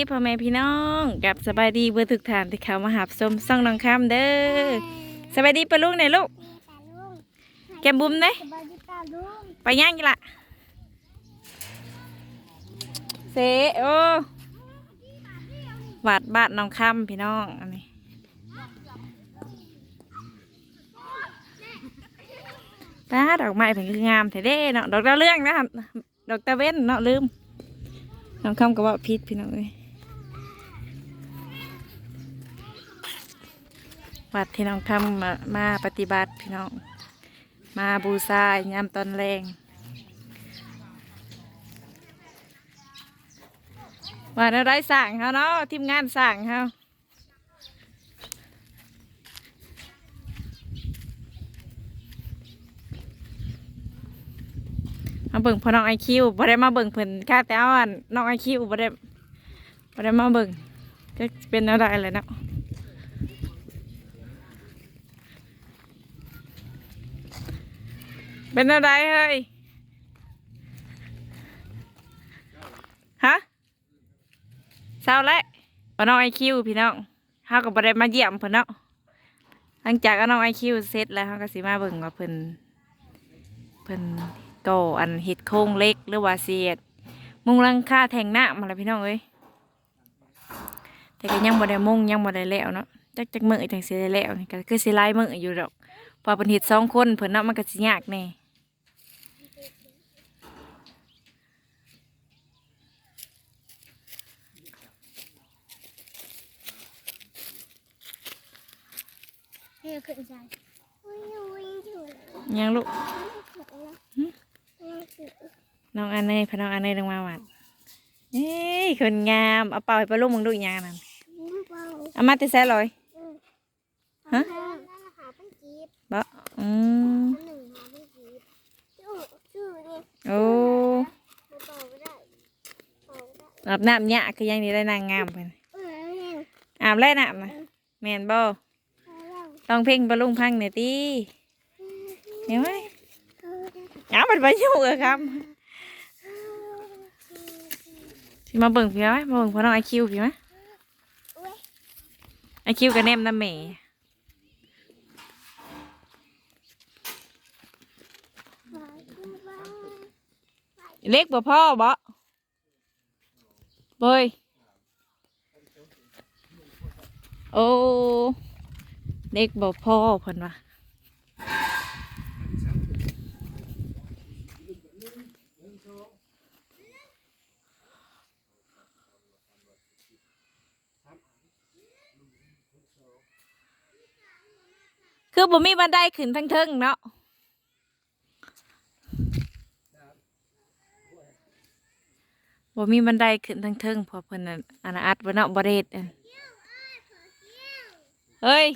ดีพ่อแม่พี่น้องกับสบายดีเบอร์ทุกท่านที่เขามาหาชมซ่องน้องคำเด้อสบายดีปะลุงไหนอยลูกตาลุงแกมบุ้มเนยสบายดีตาลุงไปย่างกี่ละเสโอวาดบ้านน้องคำพี่น้องอันนี้ตาดอกไม้เพิ่นคืองามแท้เด้เนาะดอกดาวเรื่องนะครับดอกตะเว้นเนาะลืมน้องคำก็ว่าพิษพี่น้องเอ้ย วัดที่น้องทำมามาปฏิบัติพี่น้อง มาบูชายามตอนแรงว่าเราได้สั่งเขาเนาะทีมงานสั่งเขามาเบิ่งพอน้องไอคิวบ่ได้มาเบิ่งเพิ่นค่าแต่เอาอันน้องไอคิวบ่ได้บ่ได้มาเบิ่งจะเป็นอะไรเลยเนาะ เป็นอะไรเฮ้ย ฮะเศร้าแล้วปน้องไอคิวพี่น้องเขาก็บ่ได้มาเยี่ยมเพิ่นเนาะ หลังจากอน้องไอคิวเสร็จแล้วเขาก็สิมาเบิ่งว่าเพิ่นเพิ่นก่ออันเห็ดโครงเล็กหรือว่าเสียด มุงลังคาแทงหน้ามาแล้วพี่น้องเอ้ย แต่ก็ยังบ่ได้มุงยังบ่ได้แล้วเนาะจักจักมือจังสิได้แล้วนี่ก็คือสิหลายมืออยู่ดอกพอเป็นเห็ดสองคนเพิ่นเนาะมันก็สิยากแน่ เฮ้ยขึ้นใจวิ่งวิ่งอยู่ยังลูกหนังสือน้องอันเนยพน้องอันเนยลงมาหวัดเอ้ยคนงามเอาเป่าให้ปลาลูกมึงดูอีกอย่างนั่นน้ำเปล่าเอามาติแซ่ลอยฮะนั่นหาตั้งจีบบ่อืมหนึ่งหาตั้งจีบชื่อชื่อนี่โอ้เป่าไม่ได้เป่าไม่ได้อาบน้ำเนี่ยคือยังนี่ได้นางงามเพิ่นเออเนี่ยอาบแล้วน้ำนะแม่นบ่เอาแลองเพลงปลลุงพังหน่อยติเห็นไหมเอามันไปยู่เออครับสิมาเบิ่งพี่ไหมมาเบิ่งพน้องไอคิวพี่ไหมไอคิวกับแนมน้ำแม่ขอดูบ้างเล็กบ่พ่อบ่เบยโอ้ เล็กบ่พ่อเพิ่นว่าคือบ่มีบันไดขึ้นทั้งเทิงเนาะบ่มีบันไดขึ้นทั้งเทิงพอเพิ่นน่ะอันนะอัดบ่เนาะบ่ได้เฮ้ย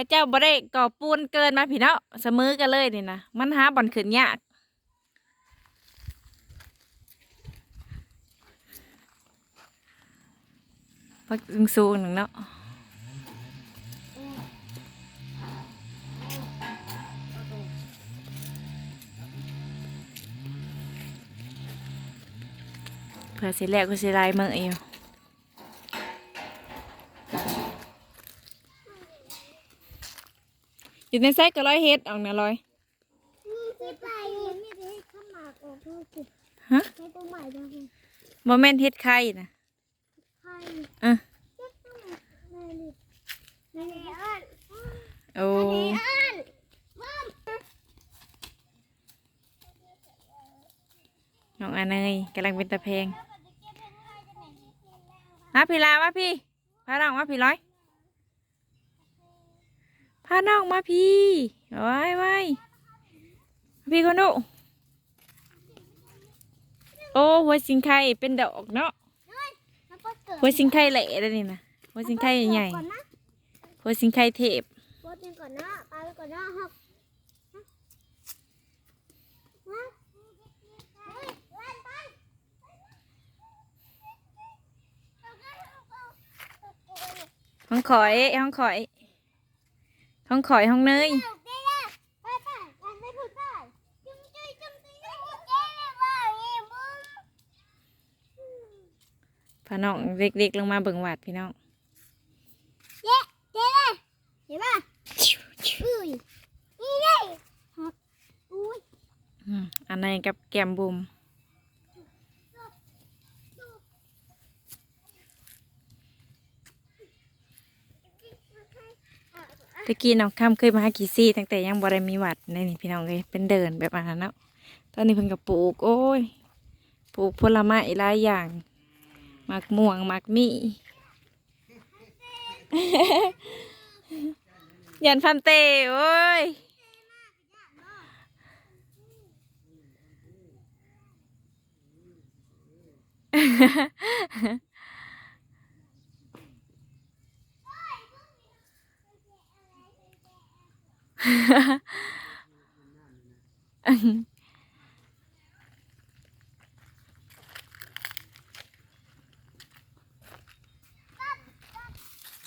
ข้าเจ้าบ่ได้ก่อปูนเกินมาพี่เนาะเสมอกันเลยนี่นะมันหาบ่อนขึ้นยากพักสูงหนึ่งเนาะเผื่อสิแล้วก็สิลายมืออยู่ อยู่ในไส้ก็ร้อยเฮ็ดออกนะร้อยนี่ที่ไปนี่ที่ข้ามาออกทุกทีฮะให้ตัวใหม่ด้วยบ่แม่นเฮ็ดไข่นะใช่อะเจ็ดตัวนี่นี่นี่นี่อันโอ้นี่อันมัมน้องอันเนยกำลังเป็นตะเพงมาพี่ลามาพี่พาน้องมาพี่ร้อย พาน้องมาพี่ไว้ไว้พี่คนดูโอ้หัวสิงไข่เป็นดอกเนาะวัวสิงไข่แหล่เลยนี่นะหัวสิงไข่ใหญ่หัวสิงไข่เทพโบดก่อนนะไปก่อนนะฮอกฮะเฮ้ยเล่นไปห้องข่อยห้องข่อย ห้องข่อยห้องเนยไปไปไปไปพูดได้จุ๊มจุ๊ยจุ๊มจุ๊ยจุ๊มจุ๊ยว่าน้องเล็กๆลงมาเบิ่งวัดพี่น้องเจ๊เจ๊เลยเห็นป่ะอุ้ยนี่เลยอุ้ยอันนี้กับแกมบุม ตะกี้น้องข้ามเคยมาหากีซี่ตั้งแต่ยังบ่ได้มีวัดในนี่พี่น้องเลยเป็นเดินแบบอันนั้นเนาะตอนนี้เพิ่นก็ปลูก โอ้ยปลูกผลไม้หลายอย่างหมักม่วงหมักมี่ยันพันเตโอ้ย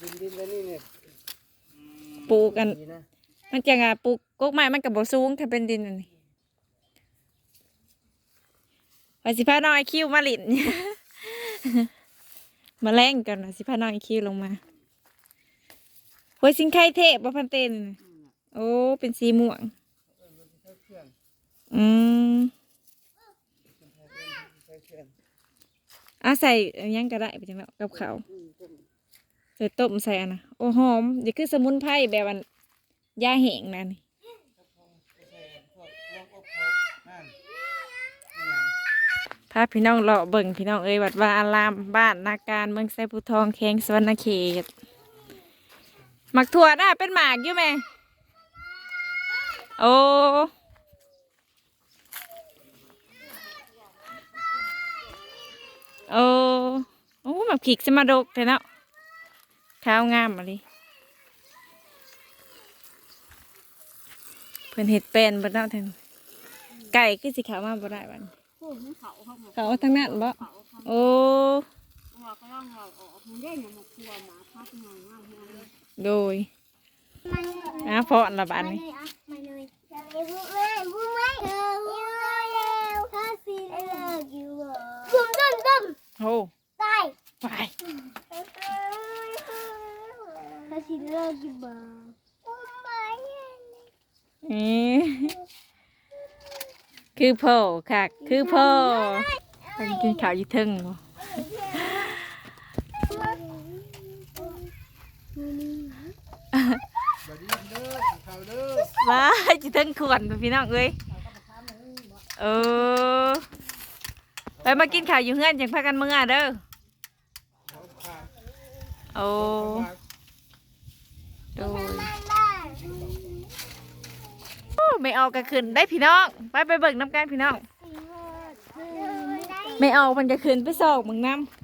ดินดินแล้วนี่เนี่ยปลูกกัน ดีนะมันจะงาปลูกกกไม้มันกับบ่สูงถ้าเป็นดินอันนี้ว่าสิพาน้อยคิวมาหลิน มาแล่งกันว่าสิพาน้อยคิวลงมาหัวสิงไข่เทพบ่พันเตนน่ะ โอ้ เป็นสีม่วง อืมใส่เชือกอะใส่อันยังก็ได้ไปจังแล้วกับเขาวใส่ต้มใส่อันนะโอ้หอมอย่าคือสมุนไพรแบบอันยาแห้งนั่นนี่ใส่พวกลวกอบเขานั่นไม่หยังพาพี่น้องเลาะเบิ่งพี่น้องเอ้ยวัดว่าอารามบ้านนาการเมืองไซภูทองแข้งสวรรณเขตหมักถั่วน่ะเป็นหมากอยู่ไหม โอ้โอ้โอ้หมักผิกสมาดกแต่เนาะข้าวงามมาเลยเพิ่นเห็ดเป็นบ่เนาะแทนไก่คือสิขาวมาบ่ได้บัดพูดมันเขาเขาบอกเขาทั้งนั้นบ่เขาเขาโอ้ว่าก็ต้องเราออกมั ตึ้มตึ้มโอ้ตายไปถ้าสิเลิกอยู่บ่บุ้มไม่นี่คือพ่อค่ะคือพ่อไปกินข้าวอยี่เทึงบ่บดีเด้อเขาเด้อว้าจิเทึงขวนพี่น้องเอ้ยเออ ไปมากินข้าวอยู่เฮือนจังพากันเมื่อเด้อโอ้ดโดยโอ้ไม่เอากระคืนได้พี่น้องไปไปเบิ่งน้ำกันพี่น้องไม่เอามันจะคืนไปสอกมึงน้ำ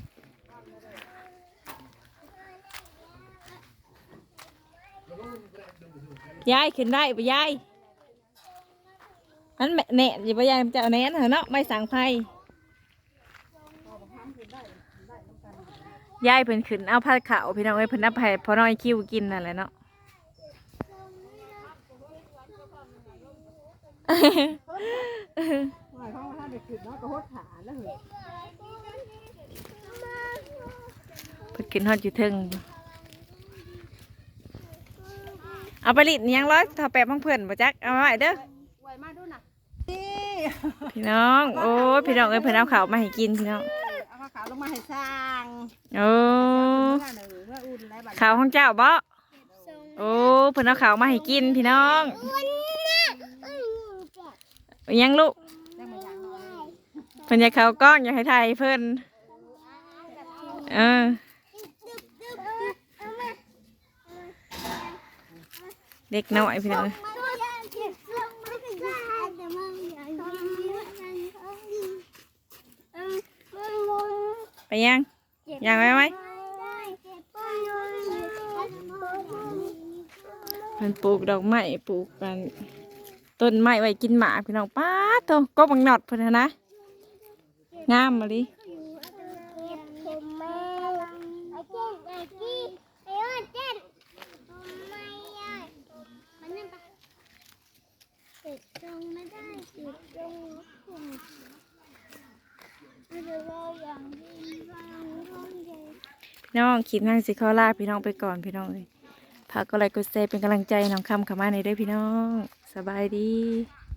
ยายขึ้นได้ปะยายมันแม่แหน่อย่าไปยายจะเอาแหน่เหรอเนาะไม่สั่งไพ่ ยายเพิ่นขึ้นเอาผ้าขาวพี่น้องเอ้ยเพิ่นเอาไปให้พอน้อยคิวกินนั่นแหละเนาะว่าเขาถ้าเด็กขึ้นเนาะก็หดขาแล้วเหรอเพิ่นกินฮอดอยู่เทึงเอาไปลิดยังร้อยถ้าแปะพังเพื่อนบ่จักเอาไว้เด้อไวมาดูน่ะพี่น้อง โอ้ยพี่น้องเอ้ยเพิ่นเอาข้าวมาให้กินพี่น้องเอาผ้าขาวลงมาให้สร้างโอ้เมื่อหนึ่งเมื่ออุ่นแล้วบัดข้าวของเจ้าบ่โอ้เพิ่นเอาข้าวมาให้กินพี่น้องยังลูกได้มาอย่างน้อยเพิ่นอยากเข้ากล้องอยากให้ถ่ายเพิ่นเออเด็กน้อยพี่น้อง ไป ยังยังไว้ไหมมันปลูกดอกไม้ปลูกกันต้นไม้ไว้กินหมาพี่น้องป้าดโตก็บังหนอดเพิ่นน่ะนะงามมาดิตรงไม่ได้ติดตรงผมไม่ได้ว่าอย่างนี้ น้องคลิปนั่งสิขอลาพี่น้องไปก่อนพี่น้องเลยพากก็ไลค์กดแชร์เป็นกำลังใจน้องคำข้ามาในได้พี่น้อง สบายดี